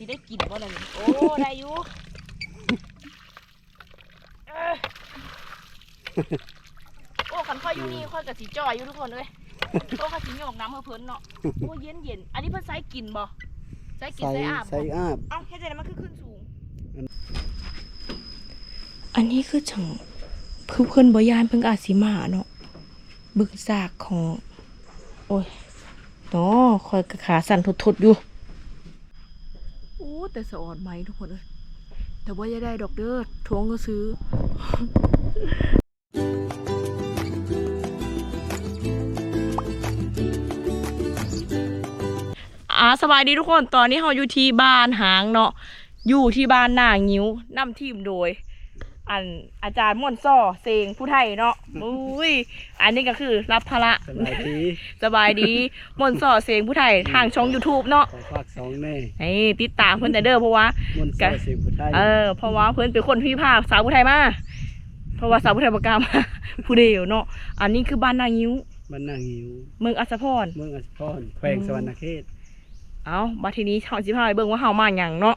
สิได้กินบ่ล่ะนี่โอ้ได้อยู่เอ้ยโอ้คันค่อยอยู่นี่ค่อยกับสีจ่อยอยู่ทุกคนเลยโอ้ค่อยสีหยอกน้ำเพื่อเพิ่นเนาะโอ้เย็นเย็นๆอันนี้เพิ่นใส่กินบ่ใส่กินใส่ใส่อาบใส่บ่อาบเอ้าแค่ใจมันคือขึ้นสูง อันนี้คือจังคือเพิ่นบ่ยานเพิ่นอาจสิมาเนาะบึกซากของ โอ้ยเนาะคอยกระขาสั่นทดๆอยู่โอ้ แต่สะอ่อนไหมทุกคนเอ้ยแต่ว่าอย่าได้ดอกเด้อทวงก็ซื้ออ่าสบายดีทุกคน ตอนนี้เราอยู่ที่บ้านหางเนาะ อยู่ที่บ้านหน้างิ้วนำทีมโดย อันอาจารย์ม่วนซ่อเซงผู้ไทยเนาะอุ้ย อันนี้ก็คือรับภาระสบายดีสบายดีม่วนซ่อเซงผู้ไทยทางช่อง YouTube เนาะขอฝากสองแน่ให้ติดตามเพิ่นแต่เด้อเพราะว่ามนต์กะใส่เสียงผู้ไทยเออเพราะว่าเพิ่นเป็นคนที่พาสาวผู้ไทยมาเพราะว่าสาวผู้ไทยประกล้ามาผู้เดียวเนาะอันนี้คือบ้านนางงิ้วบ้านนางหิวเมืองอัศพรเมืองอัศพรแขวงสวรรณเขตเอาบัดทีนี้เฮาสิพาไปเบิ่งว่าเฮามาหยังเนาะ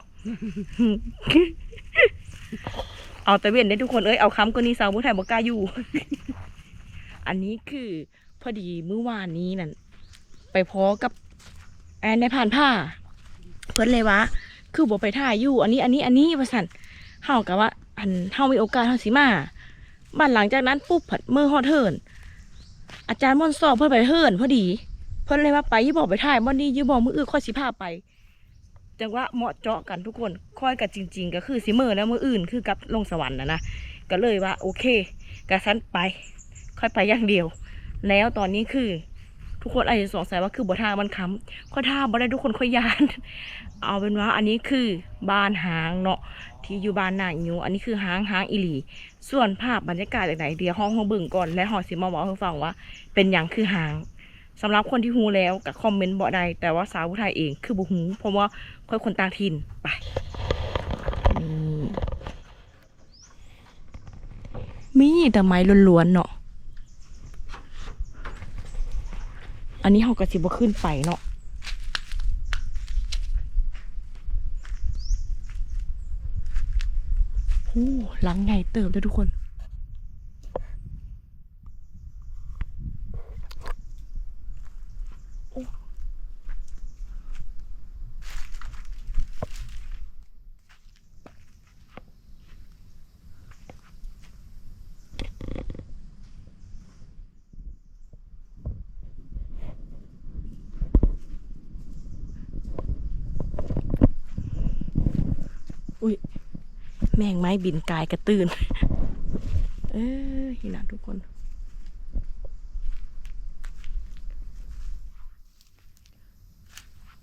เอาแต่เว้นได้ทุกคนเอ้ยเอาคำก็นี้สาวผู้ไทยบ่กล้าอยู่ อันนี้คือพอดีเมื่อวานนี้นั่นไปพอกับแอนในผ่านผ้า เพิ่นเลยว่าคือบ่ไปถ่ายอยู่ อันนี้อันนี้อันนี้ว่าซั่นเฮาก็ว่า อันเฮามีโอกาสเฮาสิมาบัดหลังจากนั้นปุ๊บผัดมือฮอดเทิร์นอาจารย์ม่อนสอบเพิ่นไปเฮิร์นพอดี เพิ่นเลยว่าไปยี่บอกไปถ่ายบ่นี้ยี่บอกมืออื่นค่อยสิพาไป จังว่าเหมาะเจาะกันทุกคนค่อยกันจริง ๆ ก็คือสิมือแล้วมืออื่นคือกับลงสวรรค์นะนะก็เลยว่าโอเคกะสันไป ค่อยไปอย่างเดียว แล้วตอนนี้คือ ทุกคนอาจจะสงสัยว่าคือบ่ท่ามันค้ำค่อท่าบ่ได้ทุกคนค่อยยาน เอาเป็นว่าอันนี้คือบ้านหางเนาะที่อยู่บ้านนาอิวอันนี้คือหางหางอิหลี ส่วนภาพบรรยากาศจากไหนเดียวห้องห้องเบิ่งก่อนและหอสิมาบอกให้ฟังว่า เป็นอย่างคือหาง สำหรับคนที่ฮูแล้วกับคอมเมนต์บอกได้แต่ว่าสาวผู้ไทยเองคือบุฮูเพราะว่าค่อยคนต่างถิ่นไปมีแต่ไม้ล้วนๆเนาะอันนี้เขากระสิบขึ้นไปเนาะโอ้หลังใหญ่เติบเลยทุกคน อุ้ยแมงไม้บินกายกระตื่น เออเห็นนะทุกคน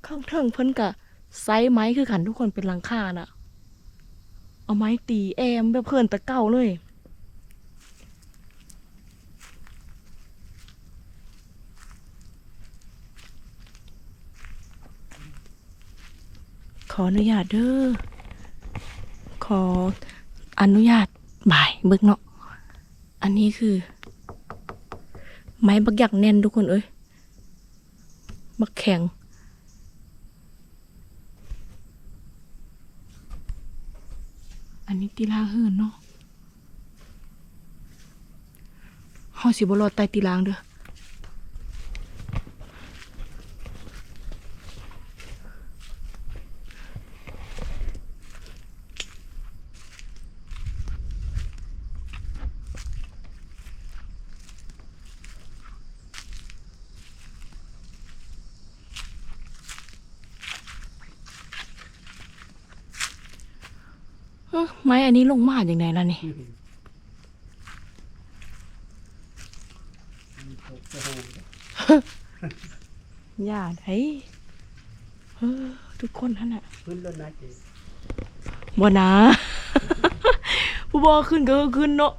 ข้างเทิงเพิ่นกะไซส์ไม้คือกันทุกคนเป็นลังคาน่ะ เอาไม้ตีแอมแบบเพิ่นตะเก้าเลยขออนุญาตเด้อ ออนุญาตบ่ายเบิกเนาะ อันนี้คือ ไม้บักอยากแน่นทุกคนเอ้ย บักแข็ง อันนี้ตีลางเหินเนาะเฮาสิบรอดใต้ตีลางเด้อ นนี้ลงมาอย่างไรล่ะนี่อย่าไห้เออทุกคนท่านน่ะพื้นรถนะเจ๊บ่นะ ผู้บอขึ้นก็ขึ้นเนาะ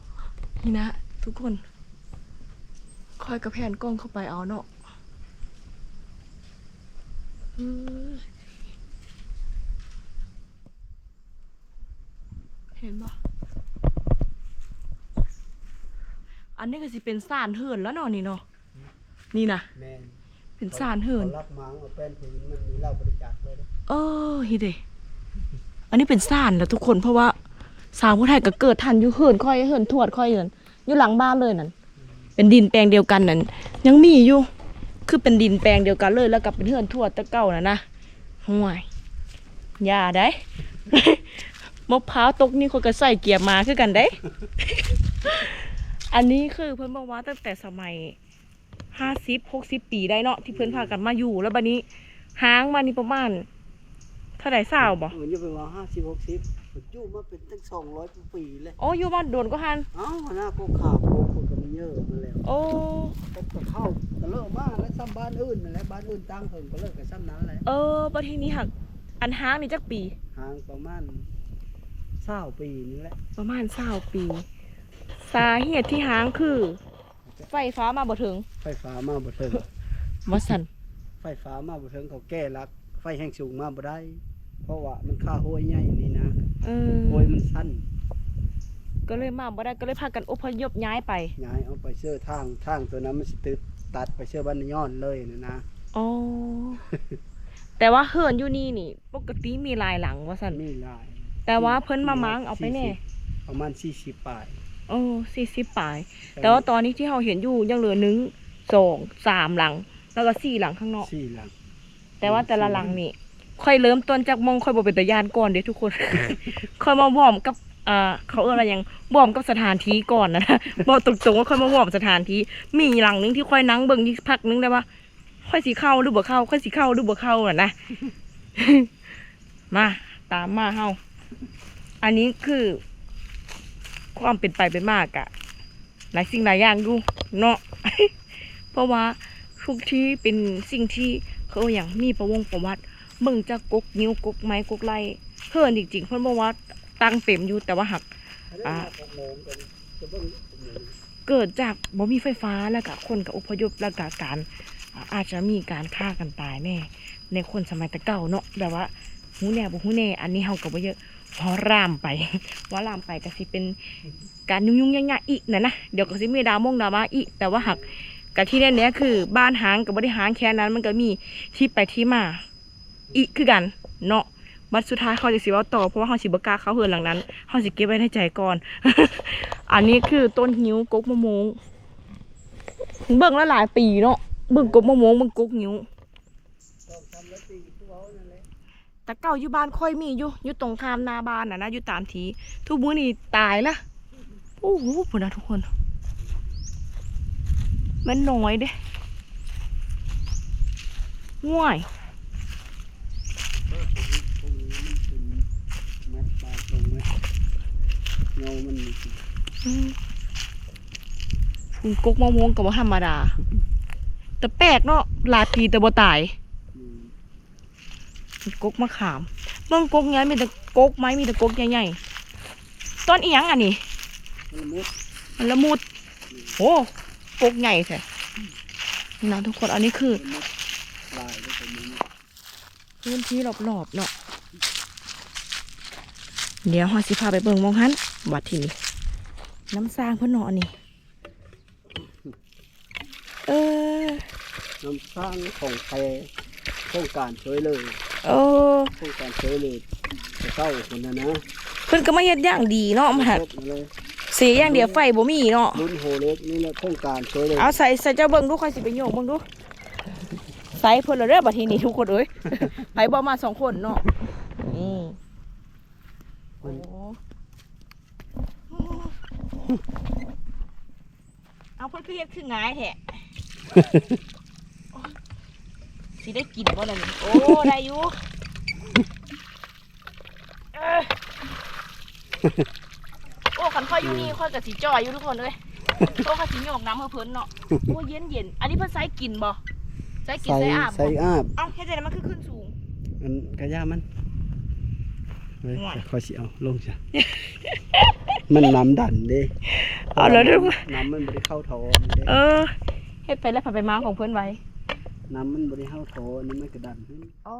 นี่นะ ทุกคนคอยกระแพนกล้องเข้าไปเอาเนาะเออเห็นปะอั นนี้ก็สิเป็นสารเหินแล้วเนาะนี่เนาะนี่นะแม่นเป็นสารเหินขารับมังเอาแป้นพื้นมันมีเหล้าบริจาคเลยนะเออฮิเดอันนี้เป็นซ่านแล้วทุกคนเพราะว่า สาวผู้ไทยก็เกิดทันอยู่เหินค่อยเหินทวดค่อยนั่นอยู่หลังบ้านเลยนั่นเป็นดินแปลงเดียวกันนั่นยังมีอยู่ คือเป็นดินแปลงเดียวกันเลยแล้วกับเป็นเหินทวดแตะเก่าน่ะนะห่วยอย่าได้มะพร้าวตกนี่คนก็ใส่เกียร์มาคือกันได้ อันนี้คือเพิ่นบอกว่าตั้งแต่สมัยห้าสิบหกสิบปีได้เนาะที่เพิ่นพากันมาอยู่ แล้วบัดนี้ห้างมานี่ประมาณเท่าไหร่สาวบ่เอออย่าไปว่าห้าสิบหกสิบอยู่มาเป็นตั้งสองร้อยปีเลยโอ้อยู่มาโดนก็หันเอ้าหน้าพวกข่าวพวกคนก็มีเยอะมาแล้วโอ้พวกก็เข้าก็เลิกมากแล้วซ้ำบ้านอื่นนั่นแหละบ้านอื่นตั้งเพิ่นก็เลิกกับซ้ำนั้นแหละเออบัดทีนี้หักอันห้างนี่จักปีห่างประมาณเศร้าปีนี่แหละประมาณเศร้าปี สาเหตุที่ห้างคือ ไฟฟ้ามาบ่ถึง ไฟฟ้ามาบ่ถึงมาสั่นไฟฟ้ามาบ่ถึงเขาแก้ลัก ไฟแห้งสูงมาบ่ได้ เพราะว่ามันค่าห้วยใหญ่นี่นะเออห้วยมันสั้นก็เลยมาบ่ได้ก็เลยพากันอพยพย้ายไปย้ายเอาไปเชื่อทางทางตัวนั้นมันสิตึดตัดไปเชื่อบ้านย้อนเลยนะนะอ๋อแต่ว่าเฮิรนอยู่นี่นี่ ปกติมีหลายหลังว่าสันมีหลายแต่ว่าเพิ่นมามังเอาไปแน่ ประมาณ40ปลาย โอ้สี่สิบปลาย แต่ว่าตอนนี้ที่เราเห็นอยู่ยังเหลือหนึ่งสองสามหลัง แล้วก็สี่หลังข้างนอก สี่หลัง แต่ว่าแต่ละหลังนี่ค่อยเริ่มต้นจากมองค่อยบ่เป็นตะยานก่อนเด้ทุกคน ค่อยมาบอมกับอ่าเขาเอออะไรยังบอมกับสถานที่ก่อนนะบอกตรงๆว่าค่อยมาบอมสถานที่มีหลังหนึงที่ค่อยนั่งเบิ่งที่พักนึงได้ว่าค่อยสีเข้าหรือบ่เข้า ค่อยสีเข้าหรือบ่เข้าน่ะนะมาตามมาเฮาอันนี้คือ ความเป็นไปเป็นมากอะหลายสิ่งหลายอย่างอยู่เนาะเพราะว่าทุกที่เป็นสิ่งที่เขาอย่างมีประวงประวัติเบิ่งจากกกนิ้วกกไม้กกไล่เพิ่อนจริงๆเพิ่นบอกว่าตั้งเต็มอยู่แต่ว่าหักอะจะเกิดจากบ่มีไฟฟ้าแล้วก็คนกับอพยพแล้วก็การอาจจะมีการฆ่ากันตายแน่ในคนสมัยตะเก่าเนาะแบบว่าหูแน่บ่หูแน่ อันนี้เฮาก็บ่เยอะ พอรามไปว่าลามไปก็สิเป็นการยุ่งๆยากๆอีกนะนะเดี๋ยวก็สิมีดรามงดราม่าอีก แต่ว่าหักกับที่แน่ๆคือบ้านหางกับบ่ได้หางแค่นั้น มันก็มีที่ไปที่มา อีกคือกัน เนาะบัดสุดท้ายเขาจะสิว่าต่อเพราะว่าเฮาสิบกาเขาเฮือนหลังนั้นเฮาสิเก็บไว้ในใจก่อน อันนี้คือต้นหิ้วกกมะม่วงเบิ่งแล้วหลายปีเนาะเบิ่งกกมะม่วงเบิ่งกกหิ้ว ต้องทำแล้วตีผู้เอานั่นแหละ แต่เก่าอยู่บ้านค่อยมีอยู่อยู่ตรงข้ามหน้าบ้านน่ะนะอยู่ตามทีทุกมื้อนี่ตายละโอ้โหพุ่นนะทุกคน มันน้อยเด้ง่วยพวกนี้มันเป็นแมทปลายตรงไหมเงามันมีอืมพุ่นกกมะม่วงก็บ่ธรรมดา แต่แปลกเนาะหลายปีแต่บ่ตายอืม กกมะขามเมืองกกเนี้ยมีแต่กกไม้มีแต่กกใหญ่ๆต้นอีหยังอันนี้มันมุดมันละมุดโอ้กกใหญ่แท้นะทุกคนอันนี้คือมันมุดปลายแล้วก็มีพื้นที่รอบๆเนาะเดี๋ยวฮอสิพาไปเบิ่งหมองหันวัดที่นี่น้ำสร้างเพื่อนเนาะอันนี้เออน้ำสร้างของแพรโครงการช่วยเลย เออโครงการช่วยเลยจะเข้าคนนะนะเพิ่นก็มาเฮ็ดอย่างดีเนาะมาหัดครบมาเลยเสียอย่างเดียวไฟบ่มีเนาะรุ่นโฮเล็กนี่แหละโครงการช่วยเลยเอาใส่ใส่เจ้าเบิ่งดูค่อยสิไปโยกเบิ่งดูใส่เพิ่นและเด้อบัดทีนี้ทุกคนเอ้ยไผบ่มาสองคนเนาะนี่โอ้เอาเพิ่นคือเฮ็ดคือหงายแท้ สิได้กินบ่ล่ะนี่โอ้ ได้อยู่เอ้ยโอ้คันค่อยอยู่นี่ค่อยก็สิจ่อยอยู่ทุกคนเอ้ยโอ้เขาสิโยกน้ำเพื่อเพิ่นเนาะ โอ้เย็นเย็นๆอันนี้เพิ่นใส่กินบ่ใส่กินใส่ใส่อาบใส่บ่อาบเอ้าเฮ็ดจังได๋มันคือขึ้นสูงมันกระยามันเฮ้ยห่วยคอยสิเอาลงจ้ะ มันน้ำดันเด้เอาแล้วเด้อ น้ำมันบริเข้าท่อมันเด้เออเฮ็ดไปแล้วผ่านไปมาของเพิ่นไว้ น้ำมันบริเข้าท่อนี่มันกระดันขึ้นอ๋อ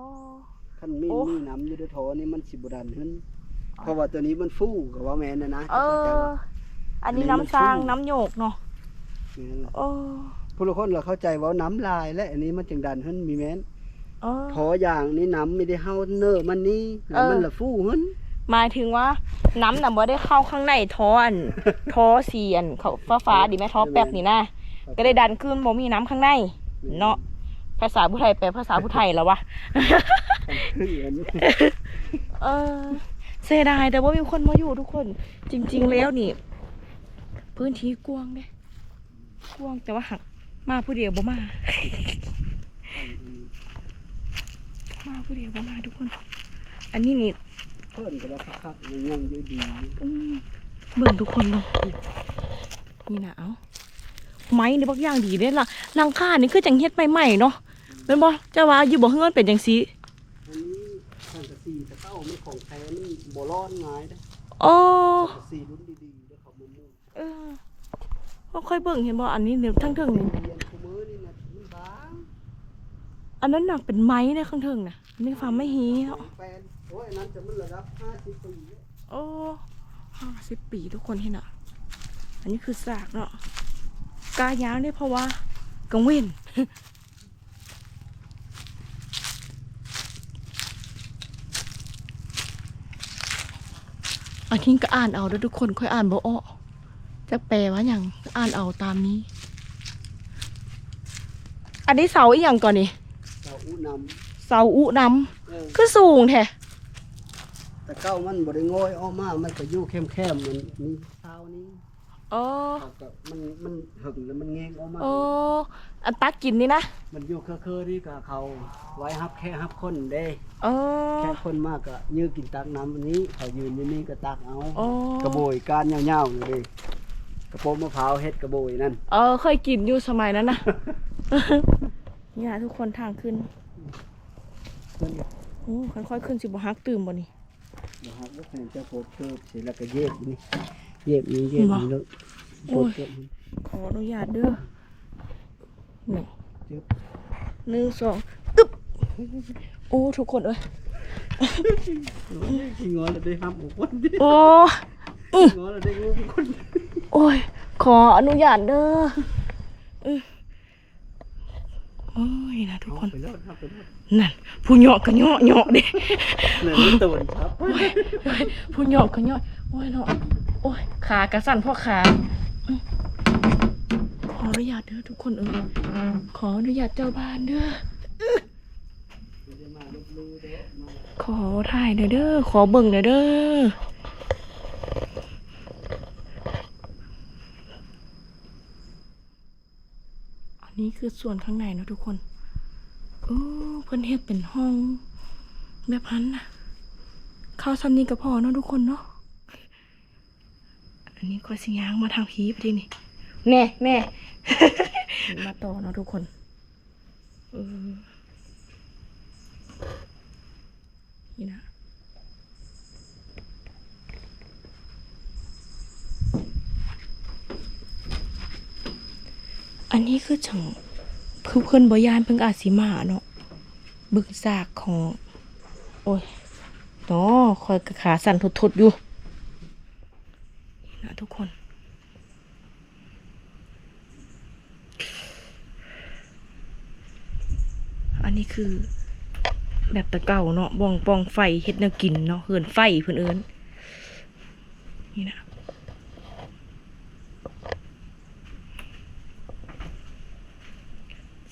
ขั้นมีโอ้ มีน้ำอยู่ในท่อนี่มันสิบดันขึ้น เพราะว่าตัวนี้มันฟู่กับว่าแม่นนะนะเอจะข้าใจอว่าอันนี้อันนี้น้ำมันสร้างฟูน้ำโยกเนาะแม่นล่ะโอ้ผู้ละคนเราเข้าใจว่าน้ำลายและอันนี้มันจึงดันขึ้นมีแม่นอ๋อท่ออย่างนี้น้ำไม่ได้เข้าเนอร์มันนี่แล้วมันเออละฟู่ขึ้นหมายถึงว่าน้ำน่ะบ่ได้เข้าข้างในท่ออันท่อเสียนเขาฟ้าฟ้าๆดีไหมท่อแป๊บนี่นะก็ได้ดันขึ้นบ่มีน้ำข้างใน เนาะ ภาษาผู้ไทยแปลภาษาผู้ไทยแล้ววะขึ้นเหมือนเออเสียดายแต่ว่ามีคนมาอยู่ทุกคน จริง ๆ แล้วนี่ พื้นที่กว้างเด้กว้างแต่ว่าหักมาผู้เดียวบ่มา มาผู้เดียวบ่มาทุกคน อันนี้นี่เพิ่นก็ว่าคักๆยังยังอยู่ดีอืมเบิ่งทุกคนเลยนี่นะเอาไม้นี่บักอย่างดีเด้ล่ะหลังคานี่คือจังเฮ็ดใหม่ๆเนาะ เป็นบ่เจ้าว่าอยู่บ่เฮือนเป็นจังซี่อันนี้สังกะสีตะเก้ามันของแท้มันบ่ร้อนง่ายเด้โอ้สังกะสีรุ่นดีๆเด้อเขาบ่มุ่งเออบ่ค่อยเบิ่งเห็นบ่อันนี้เดี๋ยวทั้งเทิงนี่เรียนคู่มือนี่นะมันบางอันนั้นน่ะเป็นไม้ในข้างเทิงน่ะอันนี่ฟ้าไม่ฮีเนาะแฟนโอ้ยอันนั้นจะมันระดับ50ปีแล้วโอ้ห้าสิบปีทุกคนเห็นอะ อันนี้คือซากเนาะกายางเนี่ยเพราะว่ากังเว้น อันนี้ก็อ่านเอาแล้วทุกคนค่อยอ่านบ่ออกจะแปลว่าอย่างอ่านเอาตามนี้ อันนี้เสาอีกอย่างก่อนนี่เจ้าอู้นเสาอุนำเออำคือสูงแท้ตะเก้ามันบ่ได้งอยออกมา มันก็อยู่แคมๆมันนี่เช้านี้อ๋อเขาก็มันมันหึงแล้วมันแงงออกมาโอ้ อันตักกินนี่นะมันอยู่เคอๆนี่ก็เขาไว้ฮับแค่ฮับคนเด้อ๋อแค่คนมากก็ยื้อกินตักน้ำอันนี้เขายืนอยู่นี่ก็ตักเอาอ๋อกระโบยการยาวๆเลยกระโปรงมะพร้าวเฮ็ดกระโบยนั่นเออเคยกินอยู่สมัยนั้นนะ นี่นะทุกคนทางขึ้นเพิ่นก็โอ้ค่อยๆขึ้นสิบ่ฮักตื่มบ่นี่ บ่ฮับบ่แม่นจะโกดเกิบเสร็จแล้วก็เย็บนี่เย็บนี่เย็บนี่แล้วโกดเกิบนี่ขออนุญาตเด้อ หนึ่งเจ็บหนึ่งสองตึ๊บโอ้ทุกคนเอ้ยขี้งอแล้วได้ฮับคนดิโอ้ขี้งอแล้วได้งูคนโอ้ยขออนุญาตเด้ออื้อโอ้ยนะทุกคนไปแล้วครับไปแล้วนั่นผู้เหยาะก็เหยาะเหยาะเด้นั่นมันตูนครับโอ้ยโอ้ยผู้เหยาะก็เหยาะโอ้ยเนาะโอ้ยขากระสั่นพ่อขา ออขออนุญาตเด้อทุกคนเอ้ยขออนุญาตเจ้าบ้านเด้อขอถ่ายหน่อเด้อขอเบิ่งหน่อเด้ออันนี้คือส่วนข้างในนะทุกคนโอ้เพิ่นเฮ็ดเป็นห้องแบบนั้นนะเข้าซ้ำนี้ก็พอเนาะทุกคนเนาะอันนี้ก็สิยางมาทางพีพอดีนี่ แน่แน่ มาต่อเนาะทุกคนออนี่นะอันนี้คือจังคือเพื่อนบอยานเพิ่งอาจสิมาเนาะบึกซากของ โอ้ยเนาะคอยกระขาสั่นทดๆอยู่นี่นะทุกคน อันนี้คือ แบบตะเก่าเนาะบองปองไฟเฮ็ดแนวกินเนาะเหินไฟเพิ่นเอิ้นนี่นะ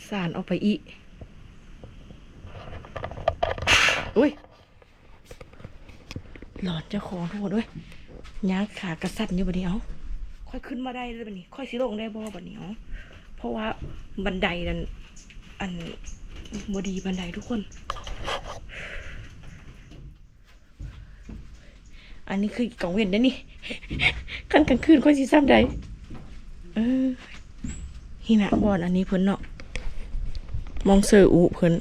สารออกไปอีกอุ้ย หลอนเจ้าของโทษด้วยย่างขากระสันอยู่บัดนี้เอาค่อยขึ้นมาได้เลยบัดนี้ ค่อยสิลงได้บ่บัดนี้เอาเพราะว่าบันไดนั้นอัน บดีบันไดทุกคน อันนี้คือกล่องเว้นนะนี่ขั้นกลางคืนค่อยสิซ้ำใดเออนี่นะบอนอันนี้เพิ่นเนาะมองเซออุเพิ่น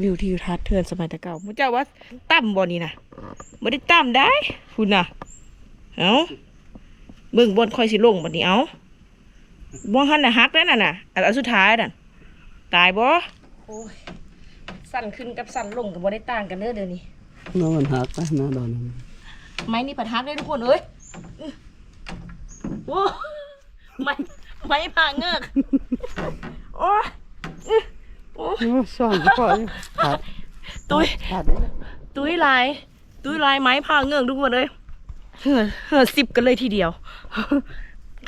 วิวทิวทัศน์เทือนสมัยตะเก่ามุเจ้าว่าต่ำบ่นี่นะไม่ได้ต่ำได้คุณน่ะเอาเบิ่งบนค่อยสิลงบัดนี้เอา บ่หันน่ะฮักแล้วน่ะน่ะอันอันสุดท้ายน่ะ ตายบ่โอ้ยสั่นขึ้นกับสั่นลงก็บ่ได้ต่างกันเด้อเดี๋ยวนี้น้องมันหักไปนะดอนนั้นไม้นี่ปัดฮักได้ทุกคนเอ้ยอื้อโอ้ไม้ไม้ผ่าเงือกโอ้ยอื้อโอ้ยโอ้ซ่อนก็พอหักตุ้ยขาดได้แล้วตุ้ยลาย ตุ้ยลายไม้พาเงือกทุกคนเลยเหือเหือสิบกันเลยทีเดียว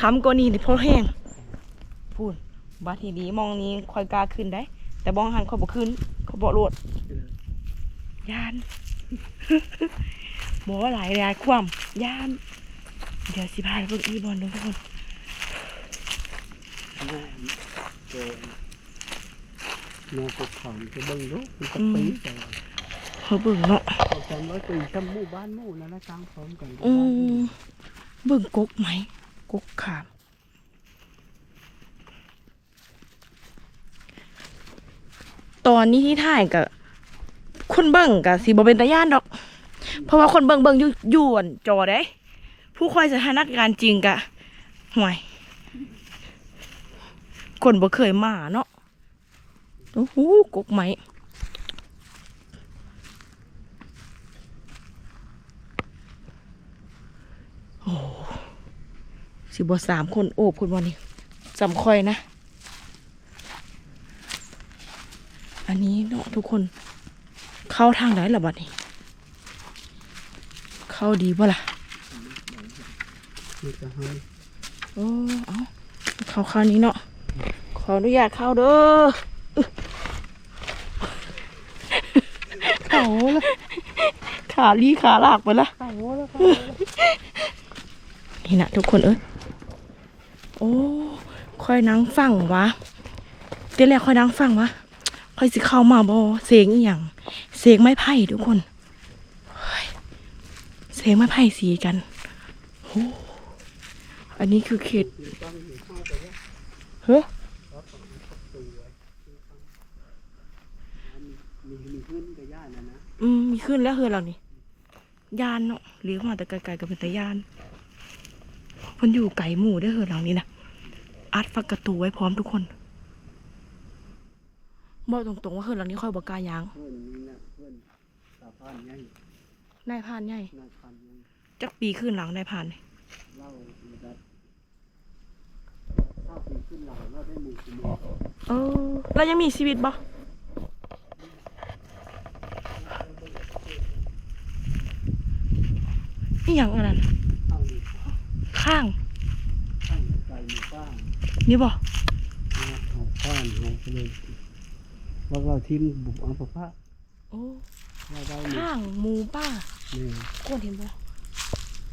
คำก็นี่นี่เพราะแห้ง พูดบาทีดีมองนี้คอยกล้าขึ้นได้ แต่บองหันเขาบอกขึ้นเขาบอกโลดยานบอกว่าหลายหลายความยาน เดี๋ยวสิพาไปเบิ่งอีบอลดูทุกคนแม่โจแนวปกของจะเบิ่งลูกมันจะปีแต่เขาเบิ่งเนาะเขาจำไว้ปีชำหมู่บ้านหมู่นั่นนะกลางพร้อมกันอืมเบิ่งกกไหมกกขาม ตอนนี้ที่ถ่ายกับคนเบิ่งกับสีบเป็นตาย่านดอก เพราะว่าคนเบิ่งเบิ่งอยู่อยู่อั่นจอได้ ผู้คอยสถานการณ์จริงกะห่วยคนบ่เคยมาเนาะโอ้โหกกไหมสิบสามคนโอบคุณวันนี้จำคอยนะ อั นนี้เนาะทุกคน เข้าทางไหนล่ะบัดนี้ เข้าดีป่ะล่ะนี่ก็ให้โอ้เอาเข้าข้างนี้เนาะขออนุญาตเข้าเด้ออึ๊ะเขาละขาลีขาลากไปละเข้าแล้วก็นี่นะทุกคนเอ้ยโอ้ค่อยนั่งฟังวะเดี๋ยวแรกค่อยนั่งฟังวะ ค่อยสิเข้ามาบอเสียงอหย่างเสียงไม้ไผ่ทุกคนเฮ้ยเสียงไม้ไผ่สีกันโอ้อันนี้คือเขตต้องอยู่เข้าไปแล้วเฮ้ยมีมีขึ้นกับย่านะนะอืมมีขึ้นแล้วเฮือเรานี่ยานเนาะเลี้ยวมาแต่ไกลๆกับเป็นตะยานมันอยู่ไก่หมู่ได้อเฮือหลังนี้นะอัดฟักกระตูไว้พร้อมทุกคน บอกตรงๆว่าเฮือหลังนี้ค่อยบอกกล้ายางเพื่อนนี่นะเพื่อนตาพานยังนายพรานใหญ่นายพานยังจักปีขึ้นหลังนายพรานนี่เล่าระดับถ้าปีขึ้นหลังเราได้หมู่กี่โมงเออแล้วยังมีชีวิตบ่อีหยังอันนั้นเข้านี่ข้าง ข้างไกลหมู่บ้านนี่บ่นะเอาบ้านเอาไปเลย ว่าเราทีมบุกอังพะโอ้เราได้หมู่ข้างหมูป้านี่โคตรเห็นบ่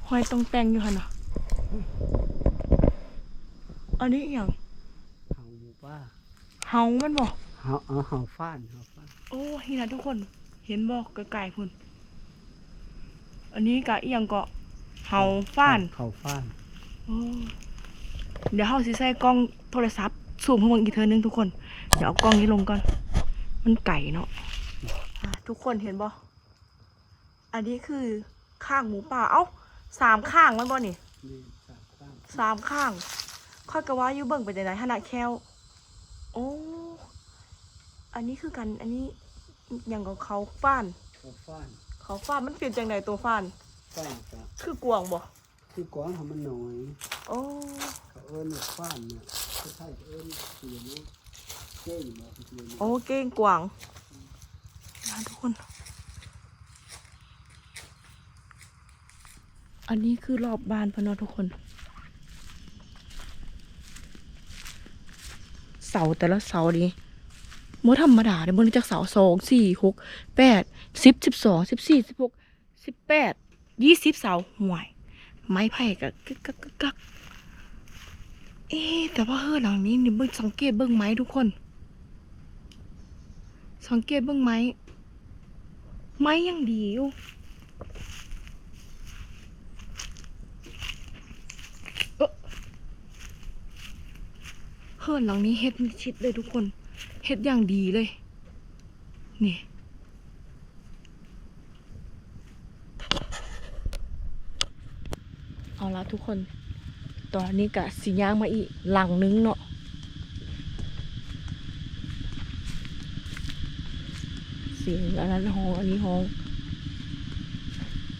หอยตรงแตงอยู่หั่นน่ะอันนี้อีหยังเฮาหมู่บ้านเฮามันบ่เฮาเอาเฮาฟ้านเฮาฟ้านโอ้นี่นะทุกคน เห็นบ่ไกลๆพุ่นอันนี้กะอีหยังเกาะเฮาฟ้านเขาฟ้านโอ้เดี๋ยวเฮาสิใส่กล้องโทรศัพท์ซูมให้มึงอีกเทอนึงทุกคน เดี๋ยวเอากล้องนี้ลงก่อน มันไก่เนาะอะทุกคนเห็นบ่อันนี้คือข้างหมูป่า เอ้าสามข้างมันบ่นี่นี่สามฟ้านสามข้างค่อยกะว่าอยู่เบิ่งไปไหนๆขนาดแควโอ้อันนี้คือกัน อันนี้อย่างของเขาฟ้านเขาฟ้านเขาฟ้านมันเปลี่ยนจากไหนตัวฟ้านฟ้านก็คือกวางบ่คือกวางเขามันน้อย โอ้เขาเอิ้นว่าฟ้านเนี่ยคล้ายๆเอิ้นเสียง โอ้เก้งกวางนะทุกคน อันนี้คือรอบบ้านพะเนอทุกคน เสาแต่ละเสาดีโมธรรมดาเดี๋ยวมันจากเสาสองสี่หกแปดสิบสิบสองสิบสี่สิบหกสิบแปดยี่สิบเสาห่วย ไม้ไผ่กักกักกักกักเอ๊แต่ว่าเฮ้อหลังนี้นี่เบิ่งสังเกตเบิ่งไม้ทุกคน สังเกตบิ่งไหม ไม้ยังดีอยู่เอ้อเฮือนหลังนี้เฮ็ดมิชิดเลยทุกคน เฮ็ดอย่างดีเลย นี่ เอาละทุกคน ตอนนี้กะสิย่างมาอีกหลังนึงเนาะ เสียงอันนั้นห้องอันนี้ห้อง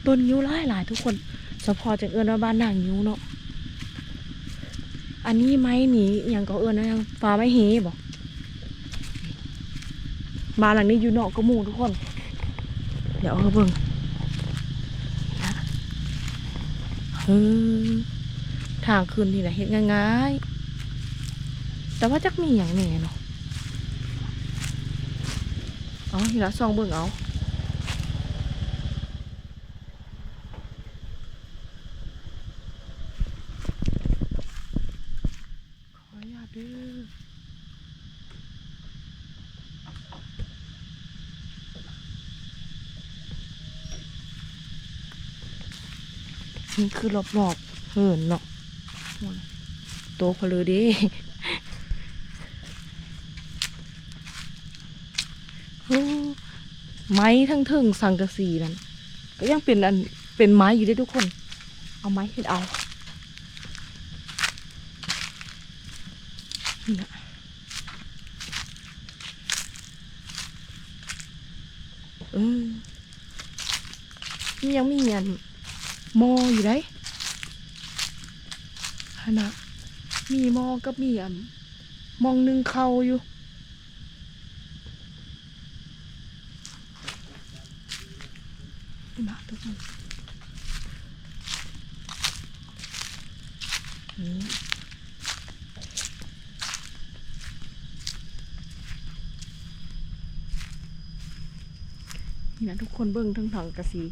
ต้นยิ้วหลายหลายทุกคนเฉพาะจะเอื้อนว่าบ้านนางยิ้วเนาะอันนี้ไม้หนีอย่างก็เอื้อนนะฟ้าไม่เฮบอกมานหลังนี้อยู่นอกกระหมูทุกคน เดี๋ยวเอาเบิ่งเฮ้อทางขึ้นนี่นะเฮ็ดง่ายๆแต่ว่าจักมีอย่างแหน่เนาะ เอาทีละซองเบิ่งเอาขออนุญาตเด้อนี่คือรอบๆเหินเนาะโตพอเลยดิ โอ้ ไม้ทั้งเทิงสังกะสีนั่นก็ยังเป็นอันเป็นไม้อยู่ได้ทุกคน เอาไม้เห็ดเอานี่นะเออนี่ยังมีอันมออยู่ได้ฮะนะมีมอกับมีอันมองหนึ่งเขาอยู่ นี่นะทุกคนนี่นี่นะ ทุกคนเบิ้งทั้งถังกระสี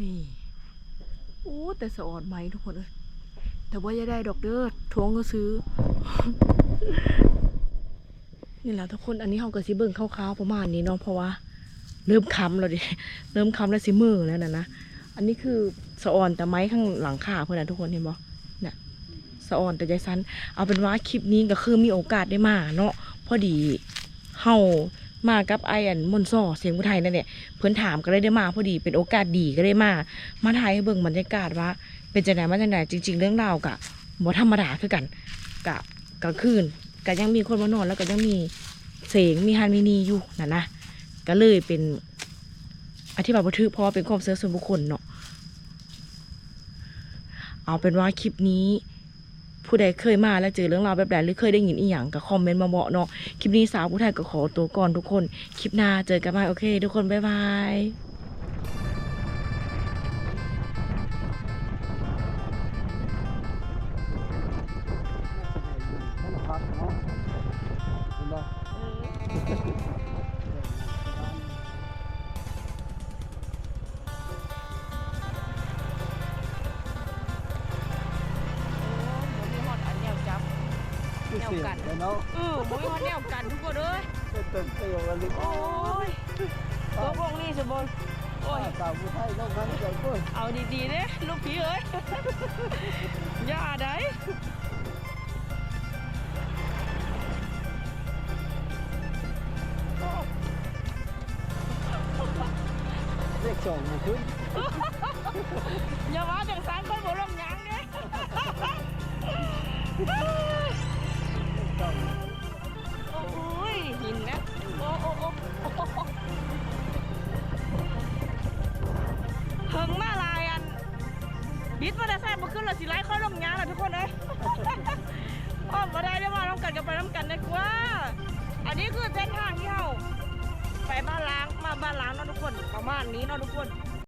นี่โอ้แต่สะอ่อนไหมทุกคนเลยแต่ว่าจะได้ดอกเด้อทวงก็ซื้อ นี่แหละทุกคนอันนี้เขาก็สิเบิ่งคร่าวๆประมาณนี้เนาะเพราะว่า เริ่มค้ำแล้วดิเริ่มค้ำแล้วสิมือแล้วนะนะอันนี้คือสะอ่อนแต่ไม้ข้างหลังขาเพื่อนนะทุกคนเห็นบ่เนี่ย สะอ่อนแต่ใจสั้นเอาเป็นว่าคลิปนี้ก็คือมีโอกาสได้มาเนาะพอดีเฮามากับไออันมนซ่อเสียงผู้ไทยนั่นแหละเพื่อนถามก็เลยได้มาพอดีเป็นโอกาสดีก็ได้มามาถ่ายให้เบิ่งบรรยากาศว่า เป็นจังไดมาจังไดจริง ๆ เรื่องราวกะบ่ธรรมดาคือกันกะกลางคืนกะยังมีคนมานอนแล้วก็ยังมีเสียงมีฮันมีนีอยู่น่ะนะก็เลยเป็นอธิบายบ่ถือเพราะเป็นความเชื่อส่วนบุคคลเนาะเอาเป็นว่าคลิปนี้ ผู้ใดเคยมาแล้วเจอเรื่องราวแบบใดหรือเคยได้ยินอีหยังก็คอมเมนต์มาบอกเนาะคลิปนี้สาวผู้ไทยก็ขอตัวก่อนทุกคน คลิปหน้าเจอกันใหม่โอเค ทุกคนบ๊ายบาย เอาดีๆเด้ลูกผีเอ้ย อย่าได้เลขสองมาขึ้น